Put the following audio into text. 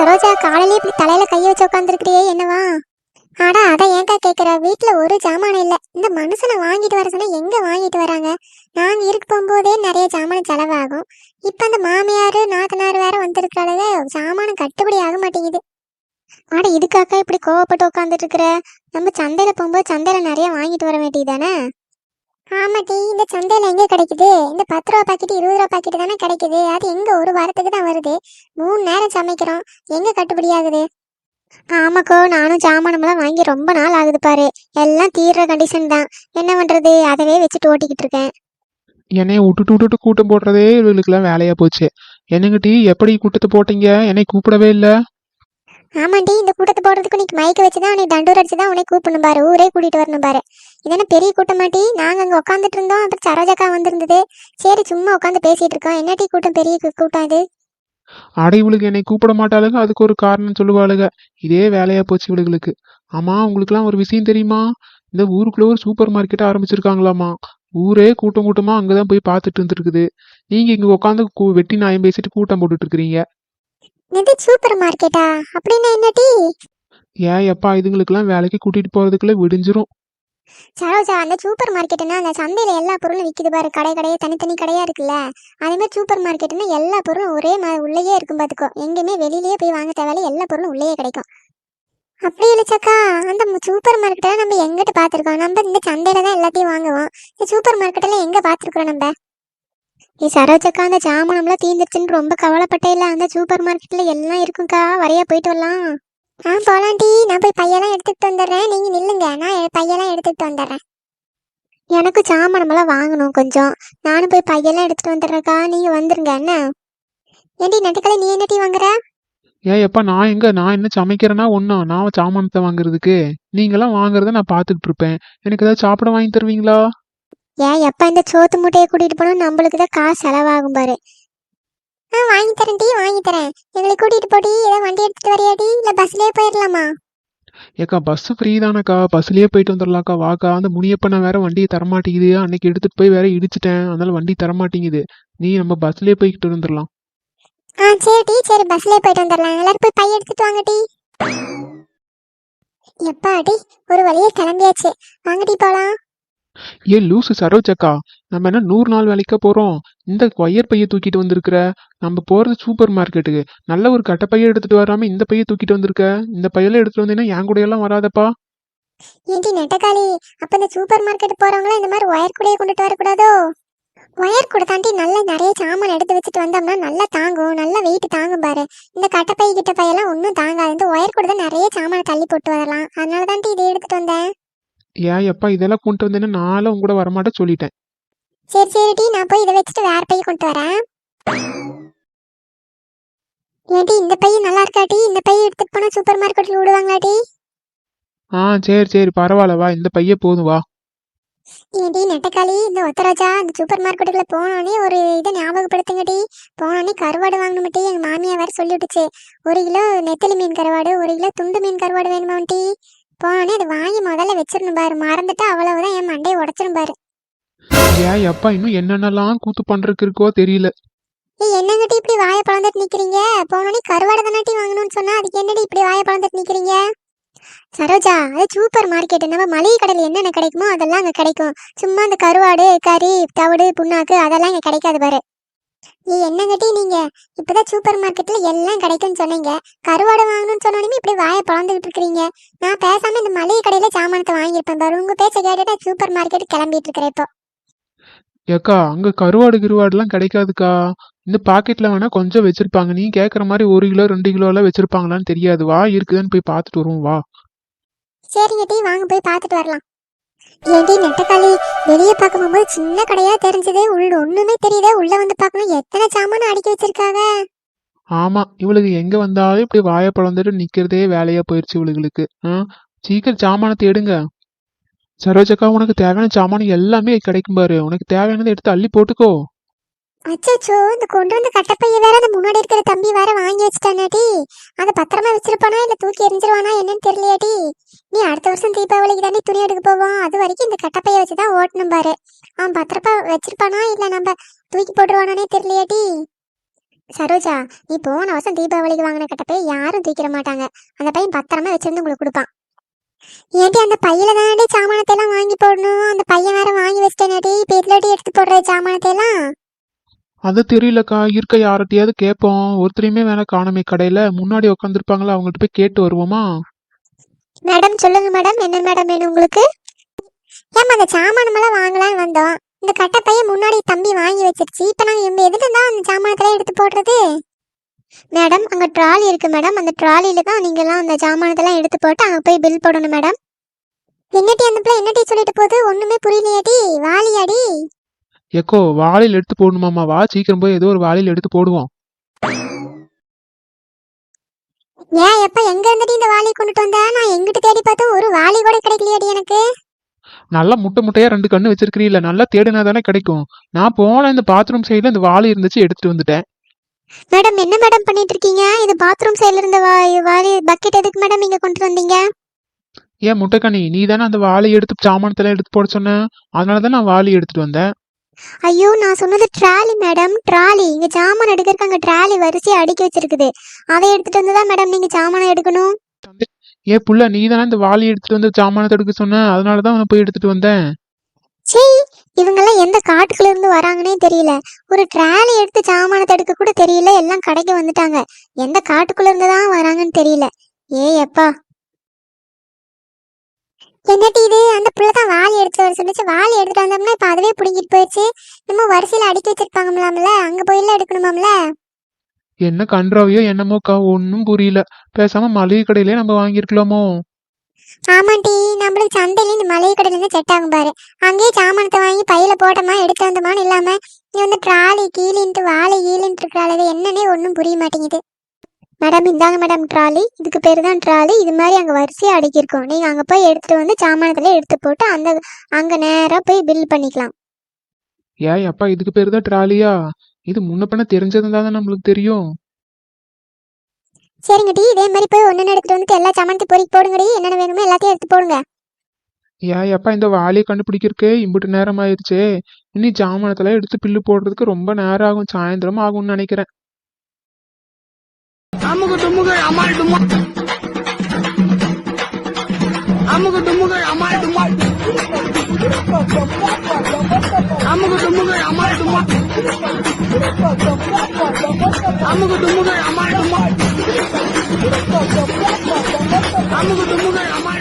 சரோஜா காலையில இப்படி தலையில கைய வச்சு உட்காந்துருக்கிறியே என்னவா? ஆடா அதை ஏன்க்கா கேக்குற? வீட்டில் ஒரு ஜாமானம் இல்ல. இந்த மனுஷனை வாங்கிட்டு வர சொன்னா எங்க வாங்கிட்டு வராங்க? நாங்க இருக்கு போகும்போதே நிறைய ஜாமான் செலவாகும். இப்ப அந்த மாமியாரு நாத்தனார் வேற வந்திருக்கிறாளுங்க. ஜாமானம் கட்டுப்படி ஆக மாட்டேங்குது. ஆட இதுக்காக்கா இப்படி கோவப்பட்டு உட்காந்துட்டு இருக்கிற? நம்ம சந்தையில போகும்போது சந்தையில நிறைய வாங்கிட்டு வர வேண்டியதானே ஆமாட்டி இந்த சந்தையில் எங்கே கிடைக்குது? இந்த பத்து ரூபா பாக்கெட் இருபது ரூபா பாக்கெட் தானே கிடைக்குது? அது எங்கே ஒரு வாரத்துக்கு தான் வருது. மூணு நேரம் சமைக்கிறோம். எங்கே கட்டுப்படி ஆகுது? ஆமாக்கோ நானும் ஜாமானம்லாம் வாங்கி ரொம்ப நாள் ஆகுது பாரு. எல்லாம் தீர்ற கண்டிஷன் தான். என்ன பண்றது? அதவே வச்சுட்டு ஓட்டிக்கிட்டு இருக்கேன். என்னைய விட்டுட்டு விட்டுட்டு கூட்டம் போடுறதே இவங்களுக்குலாம் வேலையா போச்சு. என்னங்கிட்டி எப்படி கூட்டத்தை போட்டீங்க? என்னை கூப்பிடவே இல்லை. ஆமாண்டி இந்த கூட்டத்தை போடுறதுக்கு உனக்கு மயக்க வச்சுதான் உனக்கு தண்டூர் அடிச்சுதான் உனக்கு கூப்பிடணும் பாரு. ஊரே கூட்டிட்டு வரணும் பாரு. இதென்ன பெரிய கூட்டமாட்டி? நாங்க அங்க உட்காந்துட்டு இருந்தோம் அப்புறம் சரோஜாக்கா வந்திருந்தது. சரி சும்மா உட்காந்து பேசிட்டு இருக்கோம். என்னடி கூட்டம்? பெரிய கூட்டம் இது அட இவளுக்கு என்னை கூப்பிட மாட்டாளுங்க அதுக்கு ஒரு காரணம் சொல்லுவாளுங்க இதே வேலையா போச்சு இவளுகளுக்கு. ஆமா உங்களுக்குலாம் ஒரு விஷயம் தெரியுமா? இந்த ஊருக்குள்ள ஒரு சூப்பர் மார்க்கெட் ஆரம்பிச்சிருக்காங்களாமா? ஊரே கூட்டம் கூட்டமா அங்கதான் போய் பார்த்துட்டு இருந்துருக்குது. நீங்க இங்க உட்காந்து வெட்டி நாயம் பேசிட்டு கூட்டம் போட்டுட்டு இருக்கிறீங்க. இது சூப்பர் மார்க்கெட்டா? அப்படின்னா என்னடி ஏன் எப்பா இதுங்களுக்கெல்லாம் வேலைக்கு கூட்டிட்டு போறதுக்குள்ள விடிஞ்சிரும். சரோஜா அந்த சூப்பர் மார்க்கெட்னா அந்த சந்தையில எல்லா பொருளும் விக்குது பாரு. கடை கடையே தனித்தனி கடையா இருக்குல்ல. அதே மாதிரி சூப்பர் மார்க்கெட்னா எல்லா பொருளும் ஒரே மா உள்ளேயே இருக்கும் பாத்துக்கோ எங்கேயுமே வெளியிலேயே போய் வாங்க தேவையில்ல. எல்லா பொருளும் உள்ளேயே கிடைக்கும். அப்படி இல்லைச்சாக்கா அந்த சூப்பர் மார்க்கெட்டை நம்ம எங்கிட்ட பார்த்துருக்கோம்? நம்ம இந்த சந்தையில தான் எல்லாத்தையும் வாங்குவோம். இந்த சூப்பர் மார்க்கெட்டில் எங்க பார்த்துருக்குறோம் நம்ம? நீ சரோஜக்கா அந்த ஜாமானம்லாம் தீந்துருச்சுன்னு ரொம்ப கவலைப்பட்டே இல்லை அந்த சூப்பர் மார்க்கெட்டில் எல்லாம் இருக்கும்க்கா. வரையா போயிட்டு வரலாம். ஆ போலாண்டி நான் போய் பையெல்லாம் எடுத்துக்கிட்டு வந்துடுறேன். நீங்கள் நில்லுங்க. நான் பையெல்லாம் எடுத்துக்கிட்டு வந்துடுறேன். எனக்கு சாமானமெல்லாம் வாங்கணும் கொஞ்சம். நானும் போய் பையெல்லாம் எடுத்துட்டு வந்துடுறேக்கா நீங்கள் வந்துருங்க. என்ன? ஏண்டி நட்டுக்கலை நீ என்னடி வாங்குற? ஏன் எப்பா நான் எங்க? நான் என்ன சமைக்கிறேன்னா ஒன்றும் நான் சாமானத்தை வாங்குறதுக்கு. நீங்களாம் வாங்குறத நான் பார்த்துக்கிட்டு இருப்பேன். எனக்கு ஏதாவது சாப்பிட வாங்கி தருவீங்களா? ஏன் எப்ப இந்த சோத்து மூட்டையை கூட்டிட்டு போனோம் நம்மளுக்கு தான் காசு செலவாகும் பாரு. ஆ வாங்கி தரேன் டீ வாங்கி தரேன். எங்களை கூட்டிட்டு போடி ஏதாவது வண்டி எடுத்துட்டு வரியாடி இல்ல பஸ்லயே போயிடலாமா ஏக்கா பஸ் ஃப்ரீ தானக்கா. பஸ்லயே போயிட்டு வந்துடலாக்கா வாக்கா அந்த முனியப்பனை வேற வண்டியை தரமாட்டேங்குது. அன்னைக்கு எடுத்துட்டு போய் வேற இடிச்சிட்டேன். அதனால வண்டி தரமாட்டேங்குது. நீ நம்ம பஸ்லயே போய்கிட்டு வந்துடலாம் ஆ சரி டீ சரி. பஸ்லயே போயிட்டு வந்துடலாம் எல்லாரும் போய் பைய எடுத்துட்டு வாங்க டீ. எப்பாடி ஒரு வழியா கிளம்பியாச்சு. வாங்க டீ போலாம். ஏ லூசு சரோஜக்கா நம்ம என்ன நூறு நாள் வேலைக்க போறோம்? இந்த கொயர் பையை தூக்கிட்டு வந்திருக்கிற? நம்ம போகிறது சூப்பர் மார்க்கெட்டுக்கு. நல்ல ஒரு கட்டை பையை எடுத்துட்டு வராம இந்த பையை தூக்கிட்டு வந்திருக்க? இந்த பையெல்லாம் எடுத்துட்டு வந்தீங்கன்னா என் கூட எல்லாம் வராதப்பா. ஏண்டி நெட்டக்காளி அப்ப இந்த சூப்பர் மார்க்கெட் போறவங்கள இந்த மாதிரி ஒயர் கூடையே கொண்டுட்டு வரக்கூடாதோ? ஒயர் கூட தாண்டி நல்லா நிறைய சாமான் எடுத்து வச்சுட்டு வந்தோம்னா நல்லா தாங்கும். நல்லா வெயிட் தாங்கும் பாரு. இந்த கட்டப்பை கிட்ட பையெல்லாம் ஒன்றும் தாங்காது. இந்த ஒயர் கூட தான் நிறைய சாமான தள்ளி போட்டு வரலாம். அதனால தாண்டி இதை எடுத்துட்டு வந்தேன். ஏன் எப்பா இதெல்லாம் கொண்டு வந்தேன்னா நானும் உங்க கூட வரமாட்டேன் சொல்லிட்டேன். சரி சரிடி நான் போய் இதை வச்சுட்டு வேற பைய கொண்டு வரேன். ஏண்டி இந்த பையன் நல்லா இருக்காட்டி இந்த பைய எடுத்துட்டு போனா சூப்பர் மார்க்கெட்ல விடுவாங்களாடி ஆ சரி சரி பரவாயில்ல வா இந்த பைய போதும் வா. ஏடி நெட்டக்காளி இந்த ஒத்தராஜா அந்த சூப்பர் மார்க்கெட்டுக்குள்ள போனோடனே ஒரு இதை ஞாபகப்படுத்துங்கடி போனோடனே கருவாடு வாங்கணுமட்டி எங்க மாமியா வேற சொல்லி விட்டுச்சு ஒரு கிலோ நெத்தலி மீன் கருவாடு ஒரு கிலோ துண்டு மீன் கருவாடு வேணுமாட்டி போனோடனே அதை வாங்கி முதல்ல வச்சிடணும் பாரு. மறந்துட்டு அவ்வளவுதான் என் மண்டையை உடச்சிரும் பாரு. ஏன் எப்பா இன்னும் என்னென்னலாம் கூத்து பண்றதுக்கு இருக்கோ தெரியல. ஏய் என்னங்கட்டி இப்படி வாயை பழந்துட்டு நிக்கிறீங்க? போனோடனே கருவாடு தானாட்டி வாங்கணும்னு சொன்னா அதுக்கு என்னடி இப்படி வாயை பழந்துட்டு நிக்கிறீங்க? சரோஜா அது சூப்பர் மார்க்கெட் நம்ம மளிகை கடையில் என்னென்ன கிடைக்குமோ அதெல்லாம் அங்கே கிடைக்கும். சும்மா அந்த கருவாடு கறி தவிடு புண்ணாக்கு அதெல்லாம் இங்கே கிடைக்காது பாரு. என்னங்கட்டி நீங்க? இப்பதான் சூப்பர் மார்க்கெட்ல எல்லாம் கிடைக்கும்னு சொன்னீங்க. கருவாடு வாங்கணும்னு சொன்னோடனே இப்படி வாயை பழந்துகிட்டு இருக்கிறீங்க நான் பேசாம இந்த மளிகை கடையில சாமானத்தை வாங்கியிருப்பேன் பாரு. உங்க பேச்ச கேட்டுட்டு சூப்பர் மார்க்கெட் கிளம்பிட்டு இருக்கிறேன் இப்போ. ஏக்கா அங்க கருவாடு கிருவாடுலாம் கிடைக்காதுக்கா. இந்த பாக்கெட்ல வேணா கொஞ்சம் வச்சிருப்பாங்க. நீ கேக்குற மாதிரி ஒரு கிலோ ரெண்டு கிலோ எல்லாம் வச்சிருப்பாங்களான்னு தெரியாது. வா இருக்குதான்னு போய் பார்த்துட்டு வருவோம். வா. சரிங்க டீ வாங்க போய் பார்த்துட்டு வரலாம். ஏண்டி நெட்டக்காளி? வெளியே பார்க்கும்போது சின்ன கடையா தெரிஞ்சது. உள்ள ஒண்ணுமே தெரியல. உள்ள வந்து பார்க்கணும். எத்தனை சாமான் அடுக்கி வச்சிருக்காங்க ஆமா. இவளுக்கு எங்க வந்தாலும் இப்படி வாயை பழந்துட்டு நிக்கிறதே வேலையா போயிருச்சு இவளுகளுக்கு. சீக்கிரம் சாமானத்தை எடுங்க சரோஜக்கா உனக்கு தேவையான சாமான் எல்லாமே கிடைக்கும் பாரு. உனக்கு தேவையானதை எடுத்து அள்ளி போட்டுக்கோ. அச்சோ இந்த கொண்டு வந்த கட்டப்பைய வேற அந்த முன்னாடி இருக்கிற தம்பி வேற வாங்கி வச்சுட்டானாடி அதை பத்திரமா வச்சிருப்பானா இல்ல தூக்கி எரிஞ்சிருவானா என்னன்னு தெரியலையாடி நீ அடுத்த வருஷம் தீபாவளிக்கு தானே துணி எடுக்க போவோம். அது வரைக்கும் இந்த கட்டப்பைய வச்சுதான் ஓட்டணும் பாரு. அவன் பத்திரப்பா வச்சிருப்பானா இல்ல நம்ம தூக்கி போட்டுருவானானே தெரியலையாடி சரோஜா நீ போன வருஷம் தீபாவளிக்கு வாங்கின கட்டப்பைய யாரும் தூக்கிட மாட்டாங்க. அந்த பையன் பத்திரமா வச்சிருந்து உங்களுக்கு கொடுப்பான். ஏன்டி அந்த பையில தானே சாமானத்தை எல்லாம் வாங்கி போடணும்? அந்த பையன் வேற வாங்கி வச்சிட்டேனடி இப்ப இதுலடி எடுத்து போடுற சாமானத்தை எல்லாம் அது தெரியலக்கா. இருக்க யார்கிட்டயாவது கேட்போம். ஒருத்தரையுமே வேணா காணமே. கடையில முன்னாடி உட்காந்துருப்பாங்களா அவங்கள்ட்ட போய் கேட்டு வருவோமா? மேடம் சொல்லுங்க மேடம். என்ன மேடம் வேணும் உங்களுக்கு? ஏமா அந்த சாமானமெல்லாம் வாங்கலாம்னு வந்தோம். இந்த கட்டை பையன் முன்னாடி தம்பி வாங்கி வச்சிருச்சு. இப்ப நாங்க இவங்க எதுக்கு தான் அந்த சாமானத்தெல்லாம் எடுத்து போடுறது? மேடம் அங்க ட்ராலி இருக்கு மேடம். அந்த ட்ராலியில தான் நீங்க எல்லாம் அந்த சாமானத்தெல்லாம் எடுத்து போட்டு அங்க போய் பில் போடணும் மேடம். என்னட்டி அந்த பிள்ளை? என்னட்டி சொல்லிட்டு போகுது? ஒண்ணுமே புரியலையாடி. வாலியாடி. எக்கோ வாளியில் எடுத்து போடணுமாமா வா சீக்கிரம் போய் ஏதோ ஒரு வாளியில் எடுத்து போடுவோம். ஏன் எப்ப எங்க இருந்துட்டு இந்த வாளி கொண்டுட்டு வந்தா? நான் எங்கிட்டு தேடி பார்த்தோம் ஒரு வாளி கூட கிடைக்கலையாடி எனக்கு. நல்லா முட்டை முட்டையா ரெண்டு கண்ணு வச்சிருக்கிறீல்ல. நல்லா தேடினா தானே கிடைக்கும். நான் போன இந்த பாத்ரூம் சைடுல இந்த வாளி இருந்துச்சு எடுத்துட்டு வந்துட்டேன். மேடம் என்ன மேடம் பண்ணிட்டு இருக்கீங்க? இது பாத்ரூம் சைடுல இருந்த வா வாளி பக்கெட் எதுக்கு மேடம் இங்க கொண்டு வந்தீங்க? ஏன் முட்டைக்கண்ணி நீ தானே அந்த வாளி எடுத்து சாமானத்தெல்லாம் எடுத்து போட சொன்ன? அதனால தான் நான் வாளி எடுத்துட்டு வந்தேன். ஐயோ நான் சொன்னது ட்ராலி மேடம். ட்ராலி. இங்க சாமான் எடுக்கிறதுக்கு அங்க ட்ராலி வரிசையா அடுக்கி வச்சிருக்குது. அதை எடுத்துட்டு வந்து தான் மேடம் நீங்க சாமான் எடுக்கணும். ஏ புள்ள நீ தானே இந்த வாளி எடுத்துட்டு வந்து சாமானத்தை எடுக்க சொன்ன? அதனால தான் போய் எடுத்துட்டு வந்தேன். சீ இவங்கெல்லாம் எந்த காட்டுக்குள்ள இருந்து வராங்கன்னே தெரியல. ஒரு ட்ராலி எடுத்து சாமானத்தை எடுக்க கூட தெரியல. எல்லாம் கடைக்கு வந்துட்டாங்க. எந்த காட்டுக்குள்ள இருந்து தான் வராங்கன்னு தெரியல. ஏய் அப்பா. என்னட்டி இது? அந்த புள்ள தான் வாளி எடுத்து வர சொல்லிச்சு வாளி எடுத்துட்டு வந்தோம்னா இப்ப அதுவே பிடிங்கிட்டு போயிடுச்சு. நம்ம வரிசையில அடுக்கி வச்சிருப்பாங்களாம்ல அங்க போயில எடுக்கணுமாம்ல? என்ன கன்றாவியோ என்னமோக்கா ஒன்றும் புரியல. பேசாம மளிகை கடையிலே நம்ம வாங்கியிருக்கலாமோ? ஆமாண்டி நம்மளுக்கு சந்தையில இந்த மளிகை கடையில இருந்து செட் ஆகும் பாரு. அங்கேயே சாமானத்தை வாங்கி பையில போட்டோமா எடுத்து வந்தோமான்னு இல்லாம நீ வந்து ட்ராலி கீழின்ட்டு வாழை கீழின்ட்டு இருக்கிறாள் என்னன்னே ஒன்றும் புரிய மாட்டேங்குது. மேடம் இந்தாங்க மேடம் ட்ராலி. இதுக்கு பேர் தான் ட்ராலி. இது மாதிரி அங்கே வரிசையாக அடுக்கியிருக்கோம். நீங்கள் அங்கே போய் எடுத்துட்டு வந்து சாமானத்துல எடுத்து போட்டு அந்த அங்கே நேராக போய் பில் பண்ணிக்கலாம். ஏய் அப்பா இதுக்கு பேர் தான் ட்ராலியா? இது முன்ன பின்ன தெரிஞ்சதுதான் தான் நம்மளுக்கு தெரியும். சரிங்க டி. இதே மாதிரி போய் ஒன்று எடுத்துட்டு வந்துட்டு எல்லா சாமானத்தையும் பொறுக்கி போடுங்கடி என்னென்ன வேணுமோ எல்லாத்தையும் எடுத்து போடுங்க. ஏய் அப்பா இந்த வாளியை கண்டுபிடிக்கிறக்கே இம்புட்டு நேரம் ஆயிருச்சே. இனி சாமானத்தெல்லாம் எடுத்து பில்லு போடுறதுக்கு ரொம்ப நேரம் ஆகும். சாயந்தரம் ஆகும்னு நினைக்கிறேன். ডুমুকে আমার ডুমুক আমুকে ডুমুকে আমার ডুমুক আমুকে ডুমুকে আমার ডুমুক আমুকে ডুমুকে আমার ডুমুক আমুকে ডুমুকে আমার